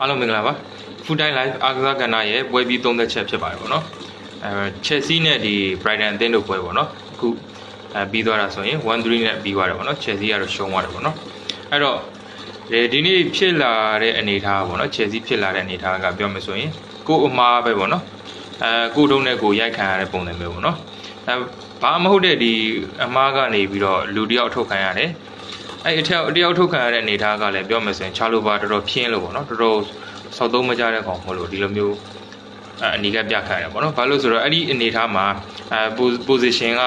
အားလုံးမင်္ဂလာပါ Food Time Live အားကစားကဏ္ဍရဲ့ပွဲပြီး30ချက်ဖြစ်ပါတယ်ပေါ့နော်အဲ Chelsea နဲ့ဒီ Brighton အသင်းတို့ပွဲပေါ့နော်အခုအဲပြီးသွားတာဆိုရင်1-3နဲ့ပြီးသွားတယ်ပေါ့နော် Chelsea ကတော့ရှုံးသွားတယ်ပေါ့နော်အဲ့တော့ဒီဒီနေ့ဖြစ်လာတဲ့အနေအထားပေါ့နော် Chelsea ဖြစ်လာတဲ့အနေအထားကပြောမယ်ဆိုရင်ကို့အမားပဲပေါ့နော်အဲကို့တုံးနဲ့ကိုရိုက်ခံရတဲ့ပုံစံမျိုးပေါ့နော်အဲဘာမဟုတ်တဲ့ဒီအမားကနေပြီးတော့လူတစ်ယောက်ထုတ်ခံရတယ် အဲ့အထက်တယောက်ထုတ်ခံရတဲ့အနေအထားကလည်းပြောမယ်ဆိုရင်ချာလိုပါတော်တော်ဖြင်းလို့ပေါ့နော်တော်တော်စောက်သုံးမကြတဲ့ကောင်မလို့ဒီလိုမျိုးအဲအနီကပြခတ်ရတယ်ပေါ့နော်ဘာလို့ဆိုတော့အဲ့ဒီအနေအထားမှာအဲ position က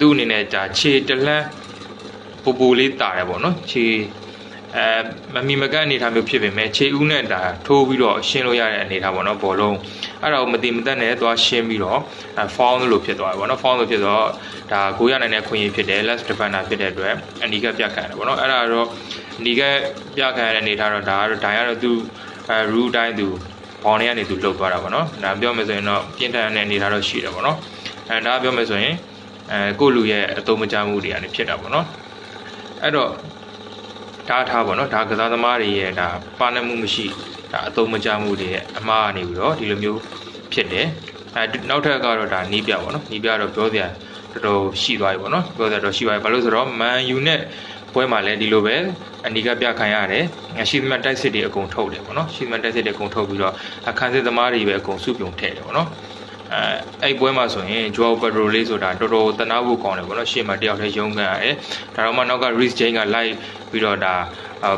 သူ့အနေနဲ့ဒါခြေတလှမ်းပူပူလေးတာတယ်ပေါ့နော်ခြေ အဲမမီမကန့်အနေအထားမျိုးဖြစ်ပေမဲ့ခြေဦးနဲ့ဒါထိုးပြီးတော့ရှင်းလို့ရတဲ့အနေအထားပေါ့နော်ဘောလုံးအဲ့ဒါကိုမတိမတက်နဲ့သွားရှင်းပြီးတော့အဲ foul လို့ဖြစ်သွားတယ်ပေါ့နော် foul လို့ဖြစ်တော့ဒါကိုရနိုင်တဲ့ခွင့်ရဖြစ်တယ် left defender ဖြစ်တဲ့အတွက်အနီကပြခတ်တယ်ပေါ့နော်အဲ့ဒါတော့အနီကပြခတ်ရတဲ့အနေအထားတော့ဒါကတော့ဒိုင်ကတော့သူအဲ rule တိုင်းသူဘောင်းထဲကနေသူလှုပ်သွားတာပေါ့နော်ဒါပြောမယ်ဆိုရင်တော့ပြင်းထန်တဲ့အနေအထားတော့ရှိတယ်ပေါ့နော်အဲဒါပြောမယ်ဆိုရင်အဲကိုလူရဲ့အတုံးမချမှုတွေကနေဖြစ်တာပေါ့နော်အဲ့တော့ ဒါထားပေါ့နော်ဒါကစားသမားတွေရဲ့ဒါပါနမှုမရှိဒါအတုံးမချမှုတွေရဲ့အမှားကနေပြီးတော့ဒီလိုမျိုးဖြစ်တယ်အဲနောက်ထပ်ကတော့ဒါနီးပြပေါ့နော်နီးပြတော့ပြောစရာတော်တော်ရှိသွားပြီပေါ့နော်ပြောစရာတော့ရှိသွားပြီဘာလို့ဆိုတော့ Man U နဲ့ပွဲမှာလည်းဒီလိုပဲအနီကပြခံရတယ်ရှိသမျှတိုက်စစ်တွေအကုန်ထုတ်တယ်ပေါ့နော်ရှိသမျှတိုက်စစ်တွေအကုန်ထုတ်ပြီးတော့အခန်းစစ်သမားတွေပဲအကုန်စုပြုံထည့်တယ်ပေါ့နော် အဲအဲ့ပွဲမှာဆိုရင် Joao Pedro လေးဆိုတာတော်တော်တနာဖို့ကောင်းတယ်ပေါ့နော်ရှေ့မှာတယောက်တည်းရုံးကန်ရတယ်ဒါတော့မှနောက်က Reece James ကလိုက်ပြီးတော့ဒါ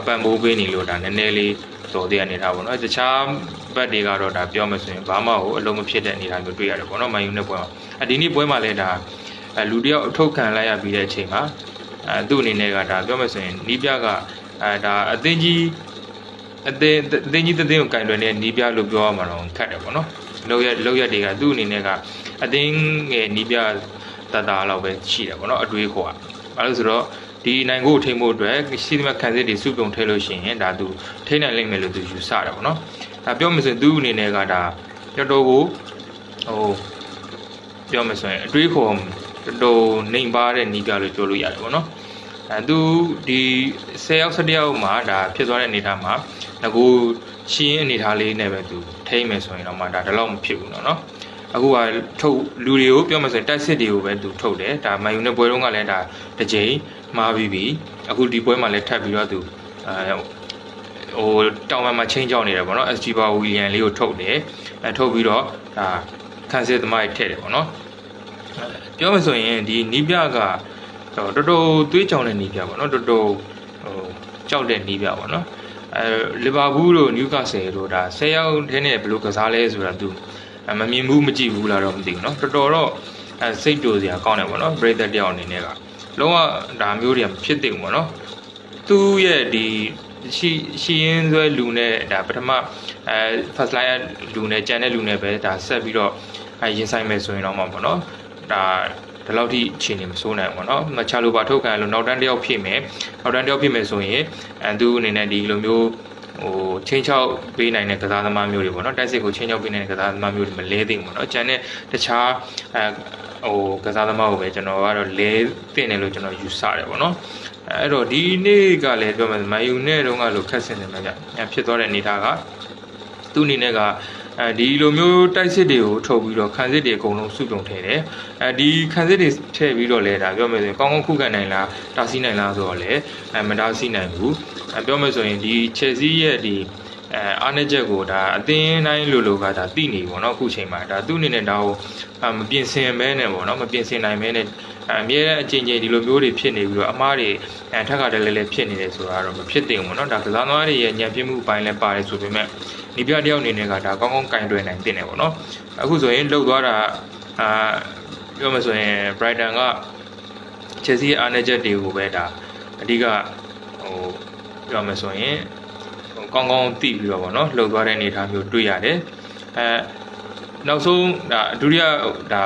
ပန်ပိုးပေးနေလို့ဒါနည်းနည်းလေးတော်သေးအနေထားပေါ့နော်တခြားဘက်တွေကတော့ဒါပြောမယ်ဆိုရင်ဘာမှဟိုအလုံးမဖြစ်တဲ့အနေထားမျိုးတွေ့ရတယ်ပေါ့နော်မန်ယူနဲ့ပွဲမှာအဒီနေ့ပွဲမှာလည်းဒါလူတယောက်အထုတ်ခံလိုက်ရပြီးတဲ့အချိန်မှာအဲသူ့အနေနဲ့ကဒါပြောမယ်ဆိုရင်နီးပြကအဲဒါအသင်းကြီးအသင်းအသင်းကြီးတစ်သင်းကိုကင်တွယ်နေနီးပြလို့ပြောရမှာတော့ခက်တယ်ပေါ့နော် လောက်ရလောက်ရတွေကသူ့အနေနဲ့ကအသင်းငယ်နီးပြတတလောက်ပဲရှိတယ်ပေါ့နော်အတွေးခေါ်อ่ะဘာလို့ဆိုတော့ဒီနိုင်ကိုထိမ့်ဖို့အတွက်ရှိသမျှခံစစ်တွေစုပြုံထဲလို့ရှိရင်ဒါသူထိနိုင်လိမ့်မယ်လို့သူယူဆတယ်ပေါ့နော်ဒါပြောမှဆိုရင်သူ့အနေနဲ့ကဒါတော်တော်ကိုဟိုပြောမှဆိုရင်အတွေးခေါ်တော်တော်နှိမ်ပါတဲ့နီးပြလို့ပြောလို့ရတယ်ပေါ့နော်အဲသူဒီ10ယောက်17ယောက်မှာဒါဖြစ်သွားတဲ့အနေအထားမှာငကို ရှင်းအနေအထားလေးနဲ့ပဲသူထိမ့်မယ်ဆိုရင်တော့မှဒါဒီလောက်မဖြစ်ဘူးเนาะအခုကထုတ်လူတွေကိုပြောမှဆိုရင်တိုက်စစ်တွေကိုပဲသူထုတ်တယ်ဒါမန်ယူနဲ့ပွဲတုန်းကလည်းဒါတစ်ကြိမ်မှားပြီးပြီအခုဒီပွဲမှာလည်းထပ်ပြီးတော့သူအဲဟိုတောင်ပံမှာချင်းကြောက်နေတယ်ပေါ့နော် SG ဘာဝီလီယံလေးကိုထုတ်တယ်အဲထုတ်ပြီးတော့ဒါခန်းစစ်သမားတွေထည့်တယ်ပေါ့နော်ပြောမှဆိုရင်ဒီနီးပြကတော်တော်သွေးကြောင်တဲ့နီးပြပေါ့နော်တော်တော်ဟိုကြောက်တဲ့နီးပြပေါ့နော် အဲလီဗာပူးတို့နယူကာဆယ်တို့ဒါ10ယောက်ထဲနဲ့ဘယ်လိုကစားလဲဆိုတာသူမမြင်ဘူးမကြည့်ဘူးလားတော့မသိဘူးเนาะတော်တော်တော့အဲစိတ်တူစရာကောင်းတယ်ပေါ့နော်ဘရိတ်သက်တယောက်အနေနဲ့ကလုံးဝဒါမျိုးတွေကမဖြစ်သင့်ဘူးပေါ့နော်သူ့ရဲ့ဒီရှိရှိရင်းဆွဲလူနဲ့ဒါပထမအဲ first line လူနဲ့ကြံတဲ့လူနဲ့ပဲဒါဆက်ပြီးတော့အဲရင်ဆိုင်မယ်ဆိုရင်တော့မှာပေါ့နော်ဒါ ဒီလောက်ထိအခြေအနေမစိုးနိုင်ဘူးเนาะမချလိုပါထုတ်ခံလို့နောက်တန်းတယောက်ဖြစ်မယ်နောက်တန်းတယောက်ဖြစ်မယ်ဆိုရင်အဲသူအနေနဲ့ဒီလိုမျိုးဟိုချင်းချောက်ပေးနိုင်တဲ့ကစားသမားမျိုးတွေပေါ့နော်တိုက်စစ်ကိုချင်းချောက်ပေးနိုင်တဲ့ကစားသမားမျိုးတွေမလဲသိဘူးပေါ့နော်ကျန်တဲ့တခြားအဲဟိုကစားသမားကိုပဲကျွန်တော်ကတော့လဲသိတယ်လို့ကျွန်တော်ယူဆတယ်ပေါ့နော်အဲ့တော့ဒီနေ့ကလည်းပြောမယ်မန်ယူနဲ့တုန်းကလို့ခက်ဆင်နေမှာကြဖြစ်သွားတဲ့အနေထားကသူ့အနေနဲ့က အဲဒီလိုမျိုးတိုက်စစ်တွေကိုထုတ်ပြီးတော့ခံစစ်တွေအကုန်လုံးစုပြုံထည့်တယ်အဲဒီခံစစ်တွေထည့်ပြီးတော့လဲဒါပြောမယ်ဆိုရင်ကောင်းကောင်းခုခံနိုင်လားတားဆီးနိုင်လားဆိုတော့လေအဲမတားဆီးနိုင်ဘူးအဲပြောမယ်ဆိုရင်ဒီ Chelsea ရဲ့ဒီ အဲအားနည်းချက်ကိုဒါအသင်းတိုင်းလိုလိုကဒါသိနေပြီပေါ့နော်အခုချိန်မှာဒါသူ့အနေနဲ့ဒါကိုမပြင်ဆင်မဲနဲ့ပေါ့နော်မပြင်ဆင်နိုင်မဲနဲ့အမြဲတမ်းအချိန်ချင်းဒီလိုမျိုးတွေဖြစ်နေပြီးတော့အမားတွေအဲထက်ကတည်းကလည်းဖြစ်နေတယ်ဆိုတာတော့မဖြစ်သင့်ဘူးเนาะဒါကစားသမားတွေရဲ့ညံပြမှုပိုင်းလည်းပါတယ်ဆိုပေမဲ့ဒီပြတယောက်အနေနဲ့ကဒါကောင်းကောင်းကင်တွယ်နိုင်တင်တယ်ပေါ့နော်အခုဆိုရင်လှုပ်သွားတာအာပြောမှဆိုရင် Brighton က Chelsea ရဲ့အားနည်းချက်တွေကိုပဲဒါအဓိကဟိုပြောမှဆိုရင် ကောင်းကောင်းသိပြီးတော့ပေါ့နော်လှုပ်သွားတဲ့အနေအထားမျိုးတွေ့ရတယ်အဲနောက်ဆုံးဒါဒုတိယဒါ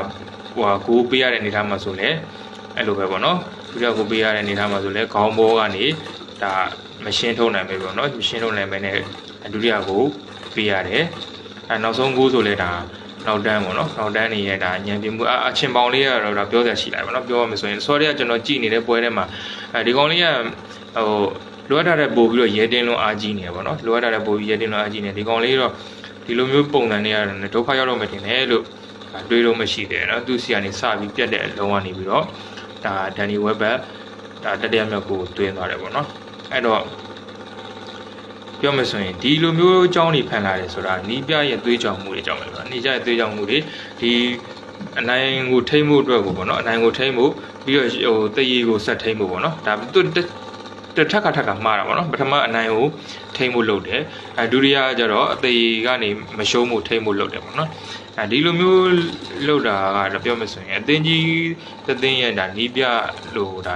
ဟိုဟာကိုပေးရတဲ့အနေအထားမှာဆိုလဲအဲ့လိုပဲပေါ့နော်ဒုတိယကိုပေးရတဲ့အနေအထားမှာဆိုလဲခေါင်းဘောကနေဒါမရှင်းထုတ်နိုင်ပဲပေါ့နော်မရှင်းထုတ်နိုင်ပဲနဲ့ဒုတိယကိုပေးရတယ်အဲနောက်ဆုံးကိုဆိုလဲဒါနောက်တန်းပေါ့နော်နောက်တန်းနေရတာညံပြမှုအချင်းပေါင်လေးကတော့ဒါပြောစရာရှိလိုက်ပေါ့နော်ပြောရမယ်ဆိုရင် sorry ကကျွန်တော်ကြည်နေတဲ့ပွဲထဲမှာအဲဒီကောင်လေးကဟို လိုအပ်တာတဲ့ပို့ပြီးတော့ရဲတင်းလွန်အားကြီးနေရပေါ့နော်လိုအပ်တာတဲ့ပို့ပြီးရဲတင်းလွန်အားကြီးနေဒီကောင်လေးတော့ဒီလိုမျိုးပုံစံတွေရတယ်ဒုက္ခရောက်တော့မှတင်တယ်လို့ဒါတွေးလို့မရှိတယ်နော်သူစီကနေစပြီးပြတ်တဲ့အလုံးကနေပြီးတော့ဒါဒန်နီဝက်ဘက်ဒါတတိယမြောက်ကိုတွင်းသွားတယ်ပေါ့နော်အဲ့တော့ပြောမယ်ဆိုရင်ဒီလိုမျိုးအကြောင်းတွေဖန်လာတယ်ဆိုတာနီးပြရဲ့သွေးကြောင်မှုတွေအကြောင်းပဲပေါ့နီးပြရဲ့သွေးကြောင်မှုတွေဒီအနိုင်ကိုထိမ့်မှုအတွက်ကိုပေါ့နော်အနိုင်ကိုထိမ့်မှုပြီးတော့ဟိုတည်ရည်ကိုဆက်ထိမ့်မှုပေါ့နော်ဒါသူတစ် ထက်ကထက်ကမှားတာပေါ့နော်ပထမအနိုင်ကိုထိမ့်မှုလုပ်တယ်အဲဒုတိယကျတော့အသေးကနေမရှုံးမှုထိမ့်မှုလုပ်တယ်ပေါ့နော်အဲဒီလိုမျိုးလုပ်တာကတော့ပြောမယ်ဆိုရင်အသင်းကြီးသသင်းရဲ့ဒါနီးပြလို့ဒါ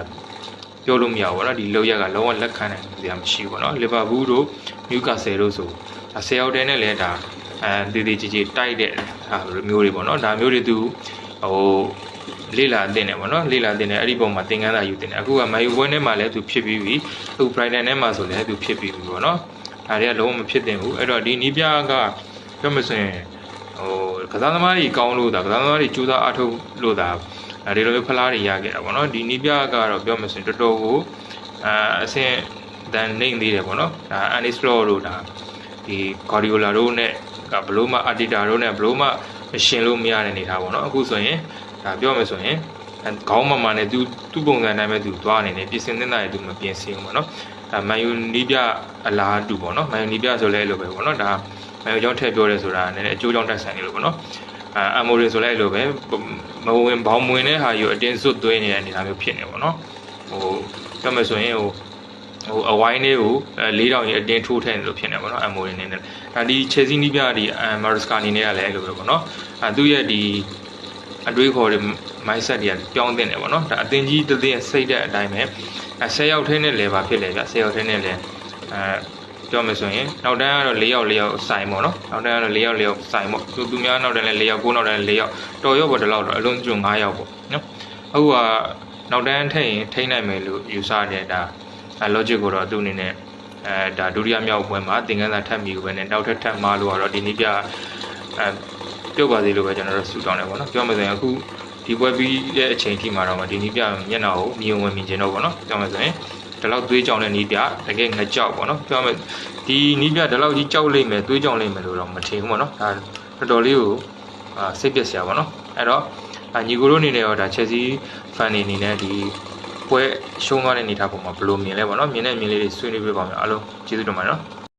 ပြောလို့မရဘူးပေါ့နော်ဒီလောက်ရကလုံးဝလက်ခံနိုင်စရာမရှိဘူးပေါ့နော်လီဗာပူးတို့နျူကာဆယ်တို့ဆိုဒါဆယ်ယောက်တည်းနဲ့လည်းဒါအဲတည်တည်ကြည်ကြည်တိုက်တဲ့ဟာမျိုးတွေပေါ့နော်ဒါမျိုးတွေသူဟို လေးလာတင်တယ်ပေါ့နော်လေးလာတင်တယ်အဲ့ဒီပုံမှာသင်္ကန်းသာယူတင်တယ်အခုကမာယူပွဲထဲမှာလည်းသူဖြစ်ပြီးပြီအခု Brighton ထဲမှာဆိုလည်းသူဖြစ်ပြီးပြီပေါ့နော်ဒါတွေကလုံးဝမဖြစ်တင်ဘူးအဲ့တော့ဒီနီးပြကပြောမစင်ဟိုကစားသမားတွေကောင်းလို့ဒါကစားသမားတွေကြိုးစားအားထုတ်လို့ဒါဒါဒီလိုမျိုးဖလားတွေရခဲ့တာပေါ့နော်ဒီနီးပြကတော့ပြောမစင်တော်တော်ကိုအာအဆင့်တန်နေသေးတယ်ပေါ့နော်ဒါအန်နီစလောတို့ဒါဒီဂါဒီယိုလာတို့နဲ့ကဘလို့မှအာတီတာတို့နဲ့ဘလို့မှရှင်လို့မရတဲ့အနေထားပေါ့နော်အခုဆိုရင် ဒါပြောမယ်ဆိုရင်ခေါင်းမမနဲ့သူသူ့ပုံစံတိုင်းပဲသူသွားနေတယ်ပြင်ဆင်နေတာတွေသူမပြင်ဆင်ဘူးပေါ့နော်ဒါမန်ယူနီးပြအလားတူပေါ့နော်မန်ယူနီးပြဆိုလဲအဲ့လိုပဲပေါ့နော်ဒါမန်ယူကြောင့်ထည့်ပြောရဲဆိုတာနည်းနည်းအကျိုးကြောင့်တက်ဆိုင်နေလို့ပေါ့နော်အာအမိုရင်ဆိုလဲအဲ့လိုပဲမဝင်ဘောင်းမဝင်တဲ့ဟာယူအတင်းစွတ်သွင်းနေတဲ့အနေအထားမျိုးဖြစ်နေပေါ့နော်ဟိုပြောမယ်ဆိုရင်ဟိုဟိုအဝိုင်းလေးကိုအဲ၄တောင်ကြီးအတင်းထိုးထည့်နေလို့ဖြစ်နေပါတော့အမိုရင်နေနဲ့ဒါဒီချယ်ဆီနီးပြဒီအမာရစကာနီနဲ့ကလည်းအဲ့လိုပဲပေါ့နော်အဲသူ့ရဲ့ဒီ အတွေးခေါ်တဲ့ mindset တွေကပြောင်းတင်တယ်ပေါ့နော်ဒါအတင်းကြီးတစ်သိရဲ့စိတ်တဲ့အတိုင်းပဲအဲ10ယောက်ထင်းနဲ့လဲပါဖြစ်လေဗျ10ယောက်ထင်းနဲ့လဲအဲပြောမယ်ဆိုရင်နောက်တန်းကတော့၄ယောက်၄ယောက်ဆိုင်ပေါ့နော်နောက်တန်းကတော့၄ယောက်၄ယောက်ဆိုင်ပေါ့သူသူများနောက်တန်းလည်း၄ယောက်ကိုနောက်တန်းလည်း၄ယောက်တော်ရော့ပေါ့ဒီလောက်တော့အလုံးကျွန်း၅ယောက်ပေါ့နော်အခုကနောက်တန်းထိတ်ရင်ထိနိုင်မယ်လို့ယူဆတယ်ဒါ logic ကိုတော့သူ့အနေနဲ့အဲဒါဒုတိယမြောက်ပွဲမှာသင်္ကန်းစာထပ်မိပဲနဲ့နောက်ထပ်ထပ်မှားလို့ကတော့ဒီနေ့ပြအဲ ပြုတ်ပါသေးလို့ပဲကျွန်တော်တို့ဆူတောင်းတယ်ပေါ့နော်ပြောမှဆိုရင်အခုဒီပွဲပြီးတဲ့အချိန်ထိမှာတော့ဒီနေ့ပြမျက်နှာကိုမြင်ဝင်မြင်ကျင်တော့ပေါ့နော်ပြောမှဆိုရင်ဒီလောက်သွေးကြောင်တဲ့နီးပြတကယ်ငကြောက်ပေါ့နော်ပြောမှဒီနီးပြဒီလောက်ကြီးကြောက်လိမ့်မယ်သွေးကြောင်လိမ့်မယ်လို့တော့မထင်ဘူးပေါ့နော်ဒါတော်တော်လေးကိုအာစိတ်ပျက်စရာပေါ့နော်အဲ့တော့ညီကိုတို့အနေနဲ့ရောဒါ Chelsea fan တွေအနေနဲ့ဒီပွဲရှုံးသွားတဲ့အနေအထားပုံမှာဘယ်လိုမြင်လဲပေါ့နော်မြင်တဲ့မြင်လေးတွေဆွေးနွေးပြပါမယ်အားလုံးကျေးဇူးတင်ပါတယ်နော်